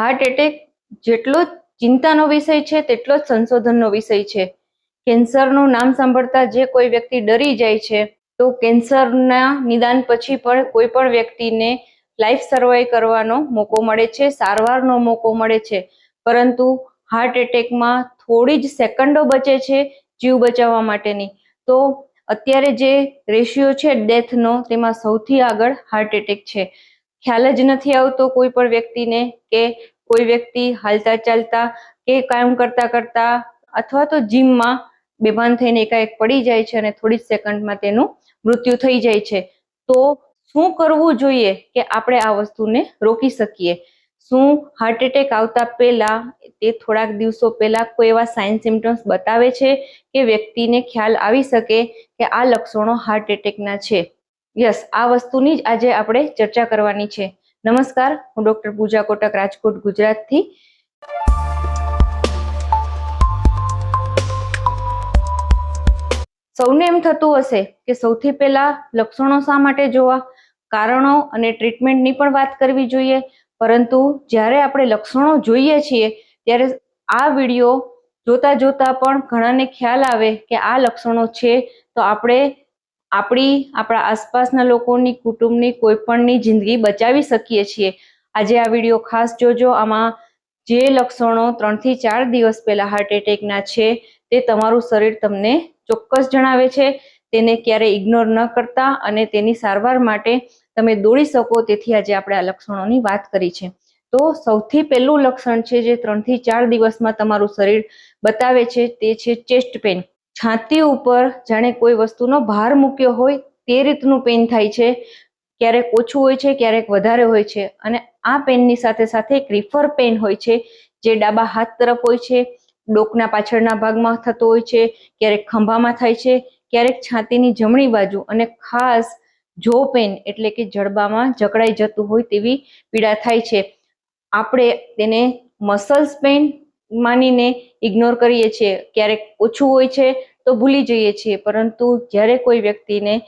Heart attack જેટલો ચિંતાનો વિષય છે, તેટલો જ સંશોધનનો વિષય છે. કેન્સરનું નામ સાંભળતા જે કોઈ વ્યક્તિ ડરી જાય છે, તો કેન્સરના નિદાન પછી પણ કોઈ પણ વ્યક્તિને લાઈફ સર્વાઈવ કરવાનો મોકો મળે છે, સારવારનો મોકો મળે છે. પરંતુ હાર્ટ એટેકમાં થોડી જ સેકન્ડો બચે છે જીવ બચાવવા માટેની. તો અત્યારે જે રેશિયો છે ડેથનો તેમાં સૌથી આગળ હાર્ટ એટેક છે. ખ્યાલ જ નથી આવતો કોઈ પણ વ્યક્તિને કે કોઈ વ્યક્તિ હાલતા ચાલતા કે કામ કરતા કરતા અથવા તો જીમમાં બેભાન થઈને એકાએક પડી જાય છે અને થોડી જ સેકન્ડમાં તેનું મૃત્યુ થઈ જાય છે. તો શું કરવું જોઈએ કે આપણે આ વસ્તુને રોકી શકીએ? શું હાર્ટ એટેક આવતા પહેલા, તે થોડાક દિવસો પહેલા કોઈ એવા સાઇન સિમ્ટમ્સ બતાવે છે કે વ્યક્તિને ખ્યાલ આવી શકે કે આ લક્ષણો હાર્ટ એટેકના છે? યસ, આ વસ્તુની જ આજે આપણે ચર્ચા કરવાની છે. નમસ્કાર, હું ડોક્ટર પૂજા કોટક, રાજકોટ, ગુજરાતથી. સૌને એમ થતું હશે કે સૌથી પહેલા લક્ષણો શા માટે જોવા? કારણો અને ટ્રીટમેન્ટની પણ વાત કરવી જોઈએ. પરંતુ જ્યારે આપણે લક્ષણો જોઈએ છીએ, ત્યારે આ વીડિયો જોતા જોતા પણ ઘણાને ખ્યાલ આવે કે આ લક્ષણો છે, તો આપણે આપણી, આપણા આસપાસના લોકોની, કુટુંબની, કોઈપણની જિંદગી બચાવી શકીએ છીએ. આજે આ વીડિયો ખાસ જોજો. આમાં જે લક્ષણો ત્રણથી ચાર દિવસ પહેલા હાર્ટ એટેકના છે, તે તમારું શરીર તમને ચોક્કસ જણાવે છે. તેને ક્યારેય ઇગ્નોર ન કરતા અને તેની સારવાર માટે તમે દોડી શકો. તેથી આજે આપણે આ લક્ષણોની વાત કરી છે. તો સૌથી પહેલું લક્ષણ છે જે ત્રણથી ચાર દિવસમાં તમારું શરીર બતાવે છે, તે છે ચેસ્ટ પેન છાતી ઉપર જાણે કોઈ વસ્તુનો ભાર મૂક્યો હોય તે રીતનું પેન થાય છે. ક્યારેક ઓછું હોય છે, ક્યારેક વધારે હોય છે. અને આ પેનની સાથે સાથે એક રિફર પેન હોય છે, જે ડાબા હાથ તરફ હોય છે, ડોકના પાછળના ભાગમાં થતો હોય છે, ક્યારેક ખંભામાં થાય છે, ક્યારેક છાતીની જમણી બાજુ અને ખાસ જો પેન એટલે કે જડબામાં જકડાઈ જતું હોય તેવી પીડા થાય છે. આપણે તેને મસલ્સ પેન માનીને ઇગ્નોર કરીએ છીએ. ક્યારેક ઓછું હોય છે તો ભૂલી જઈએ છીએ. પરંતુ જ્યારે કોઈ વ્યક્તિને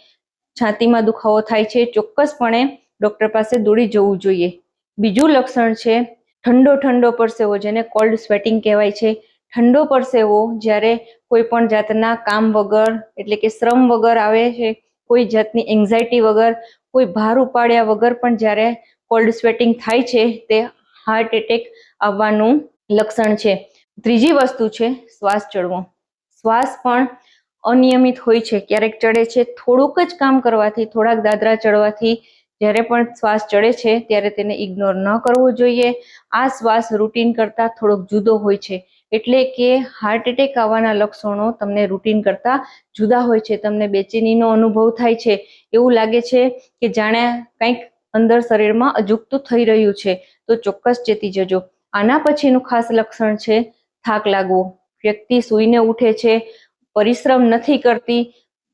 છાતીમાં દુખાવો થાય છે, ચોક્કસપણે ડૉક્ટર પાસે દોડી જવું જોઈએ. બીજું લક્ષણ છે, ઠંડો ઠંડો પરસેવો, જેને કોલ્ડ સ્વેટિંગ કહેવાય છે. ઠંડો પરસેવો જ્યારે કોઈ પણ જાતના કામ વગર, એટલે કે શ્રમ વગર આવે છે, કોઈ જાતની એન્ઝાયટી વગર, કોઈ ભાર ઉપાડ્યા વગર પણ જ્યારે કોલ્ડ સ્વેટિંગ થાય છે, તે હાર્ટ એટેક આવવાનું લક્ષણ છે. ત્રીજી વસ્તુ છે, શ્વાસ ચડવો. શ્વાસ પણ અનિયમિત હોય છે. ક્યારેક ચડે છે, થોડુંક જ કામ કરવાથી, થોડાક દાદરા ચડવાથી જ્યારે પણ શ્વાસ ચડે છે, ત્યારે તેને ઇગ્નોર ન કરવો જોઈએ. આ શ્વાસ રૂટીન કરતાં થોડોક જુદો હોય છે. એટલે કે હાર્ટ એટેક આવવાના લક્ષણો તમને રૂટીન કરતાં જુદા હોય છે. તમને બેચેનીનો અનુભવ થાય છે. એવું લાગે છે કે જાણે કંઈક અંદર શરીરમાં અજુકતું થઈ રહ્યું છે. તો ચોક્કસ ચેતી જજો. આના પછીનું ખાસ લક્ષણ છે, થાક લાગવો. વ્યક્તિ સૂઈને ઉઠે છે, પરિશ્રમ નથી કરતી,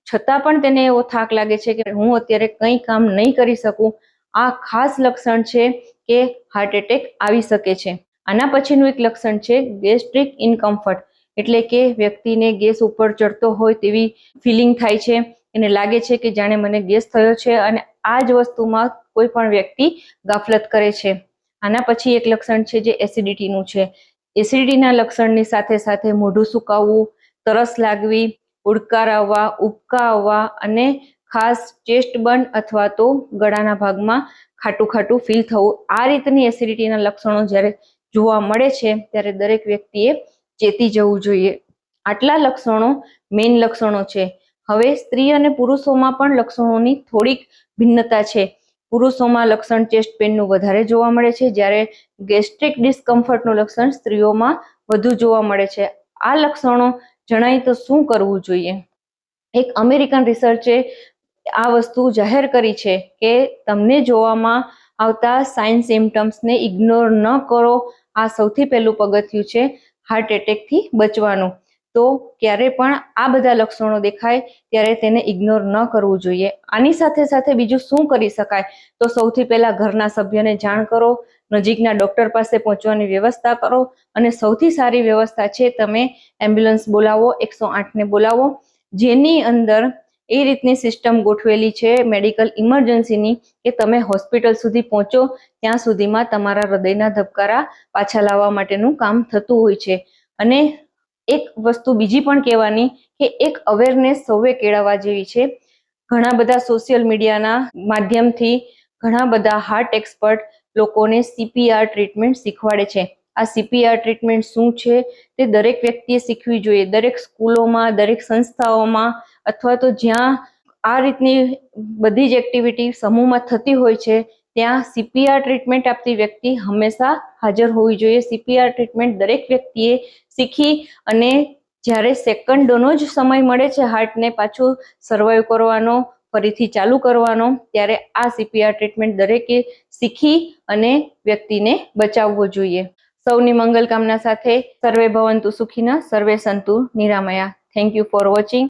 છતાં પણ તેને એવો થાક લાગે છે કે હું અત્યારે કંઈ કામ નહીં કરી શકું. આ ખાસ લક્ષણ છે કે હાર્ટ એટેક આવી શકે છે. આના પછીનું એક લક્ષણ છે ગેસ્ટ્રિક ઇનકમ્ફર્ટ એટલે કે વ્યક્તિને ગેસ ઉપર ચડતો હોય તેવી ફિલિંગ થાય છે. એને લાગે છે કે જાણે મને ગેસ થયો છે અને આ જ વસ્તુમાં કોઈ પણ વ્યક્તિ ગાફલત કરે છે. આના પછી એક લક્ષણ છે જે એસિડિટીનું છે. એસિડિટીના લક્ષણની સાથે સાથે મોઢું સુકાવવું, તરસ લાગવી, ઉડકાર આવવા, ઉબકા આવવા અને ખાસ ચેસ્ટ બન અથવા તો ગળાના ભાગમાં ખાટું ખાટું ફીલ થવું. આ રીતની એસિડિટીના લક્ષણો જ્યારે જોવા મળે છે, ત્યારે દરેક વ્યક્તિએ ચેતી જવું જોઈએ. આટલા લક્ષણો મેઇન લક્ષણો છે. હવે સ્ત્રી અને પુરુષોમાં પણ લક્ષણોની થોડીક ભિન્નતા છે. પુરુષોમાં લક્ષણ ચેસ્ટ પેનનું વધારે જોવા મળે છે, જ્યારે ગેસ્ટ્રિક ડિસ્કમ્ફર્ટનું લક્ષણ સ્ત્રીઓમાં વધુ જોવા મળે છે. આ લક્ષણો જણાય તો શું કરવું જોઈએ? એક અમેરિકન રિસર્ચે આ વસ્તુ જાહેર કરી છે કે તમને જોવામાં આવતા સાઇન સિમ્ટમ્સને ઇગ્નોર ન કરો. આ સૌથી પહેલું પગથિયું છે હાર્ટ એટેકથી બચવાનું. તો ક્યારે પણ આ બધા લક્ષણો દેખાય, ત્યારે તેને ઇગ્નોર ન કરવું જોઈએ. આની સાથે સાથે બીજું શું કરી શકાય? તો સૌથી પહેલા ઘરના સભ્યને જાણ કરો, નજીકના ડોક્ટર પાસે પહોંચવાની વ્યવસ્થા કરો, અને સૌથી સારી વ્યવસ્થા છે તમે એમ્બ્યુલન્સ બોલાવો, એકસો આઠને બોલાવો, જેની અંદર એ રીતની સિસ્ટમ ગોઠવેલી છે મેડિકલ ઇમરજન્સીની, કે તમે હોસ્પિટલ સુધી પહોંચો, ત્યાં સુધીમાં તમારા હૃદયના ધબકારા પાછા લાવવા માટેનું કામ થતું હોય છે. અને એક વસ્તુ બીજી પણ કહેવાની કે એક અવેરનેસ સૌએ કેળવવા જેવી છે. ઘણા બધા સોશિયલ મીડિયાના માધ્યમથી ઘણા બધા હાર્ટ એક્સપર્ટ લોકોને સીપીઆર ટ્રીટમેન્ટ શીખવાડે છે. આ સીપીઆર ટ્રીટમેન્ટ શું છે? તે દરેક વ્યક્તિએ શીખવી જોઈએ. દરેક સ્કૂલોમાં, દરેક સંસ્થાઓમાં અથવા તો જ્યાં આ રીતની બધી જ એક્ટિવિટી સમૂહમાં થતી હોય છે ત્યાં સીપીઆર ટ્રીટમેન્ટ આપતી વ્યક્તિ હંમેશા હાજર હોવી જોઈએ. સીપીઆર ટ્રીટમેન્ટ દરેક વ્યક્તિએ શીખી અને જ્યારે સેકન્ડોનો જ સમય મળે છે હાર્ટને પાછું સર્વાઈવ કરવાનો, ફરીથી ચાલુ કરવાનો, ત્યારે આ સીપીઆર ટ્રીટમેન્ટ દરેકે શીખી અને વ્યક્તિને બચાવવો જોઈએ. સૌની મંગલ કામના સાથે સર્વે ભવંતુ સુખીના, સર્વે સંતુ નિરામયા. Thank you for watching